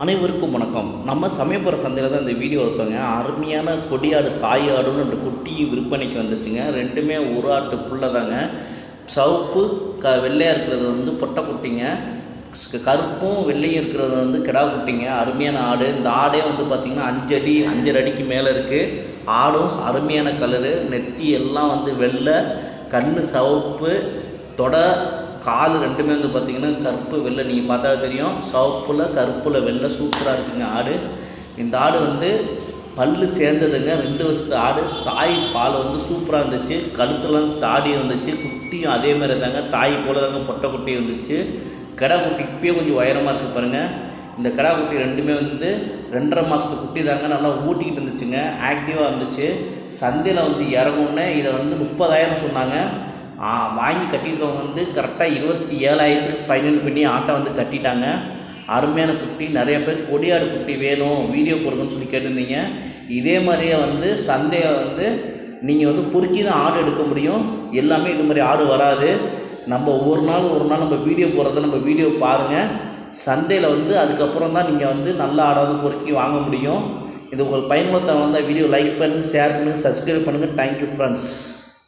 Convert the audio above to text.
அனைவருக்கும் வணக்கம். நம்ம சமயபுர சந்தையில் தான் இந்த வீடியோ எடுத்தோங்க. அருமையான கொடியாடு தாய் ஆடுன்னு ரெண்டு குட்டியும் விற்பனைக்கு வந்துச்சுங்க. ரெண்டுமே ஒரு ஆட்டு புள்ள தாங்க. சவுப்பு க வெள்ளையாக இருக்கிறது வந்து பொட்டை குட்டிங்க. கருப்பும் வெள்ளையும் இருக்கிறது வந்து கிடா குட்டிங்க. அருமையான ஆடு. இந்த ஆடே வந்து பார்த்திங்கன்னா அஞ்சடி அஞ்சரை அடிக்கு மேலே இருக்குது ஆடும் அருமையான கலரு நெத்தி எல்லாம் வந்து வெள்ளை கண் சிவப்பு தொடை கால் ரெண்டுமே வந்து பார்த்திங்கன்னா கருப்பு வெள்ளை. நீங்கள் பார்த்தா தெரியும். சவப்பில் கருப்பில் வெள்ளை சூப்பராக இருக்குங்க ஆடு. இந்த ஆடு வந்து பல்லு சேர்ந்ததுங்க. ரெண்டு வருஷத்து ஆடு. தாய் பால் வந்து சூப்பராக இருந்துச்சு. கழுத்துலாம் தாடி இருந்துச்சு குட்டியும் அதே மாதிரி தாங்க. தாய் போல தாங்க பொட்டை குட்டி இருந்துச்சு கிடா குட்டி இப்பயே கொஞ்சம் உயரமாக இருக்குது பாருங்கள் இந்த கடா குட்டி ரெண்டுமே வந்து ரெண்டரை மாதத்து குட்டி தாங்க. நல்லா ஊட்டிக்கிட்டு இருந்துச்சுங்க. ஆக்டிவாக இருந்துச்சு. சந்தையில் வந்து இறங்குனே இதை வந்து முப்பதாயிரம் சொன்னாங்க. வாங்கி கட்டியிருக்கவங்க வந்து கரெக்டாக இருபத்தி ஏழாயிரத்துக்கு ஃபைனல் பண்ணி ஆட்டை வந்து கட்டிட்டாங்க. அருமையான குட்டி நிறைய பேர் கொடியாடு குட்டி வேணும் வீடியோ கொடுக்குன்னு சொல்லி கேட்டிருந்தீங்க. இதே மாதிரியே வந்து சந்தையை வந்து நீங்கள் வந்து பொறுக்கி தான் ஆடு எடுக்க முடியும். எல்லாமே இது மாதிரி ஆடு வராது. நம்ம ஒரு நாள் ஒரு நாள் நம்ம வீடியோ போடுறத நம்ம வீடியோ பாருங்கள் சந்தையில் வந்து அதுக்கப்புறம் தான் நீங்கள் வந்து நல்ல ஆடாவது பொறுக்கி வாங்க முடியும். இது உங்களுக்கு பயன்படுத்த வந்தால் வீடியோ லைக் பண்ணுங்கள் ஷேர் பண்ணுங்கள் சப்ஸ்கிரைப் பண்ணுங்கள் தேங்க்யூ ஃப்ரெண்ட்ஸ்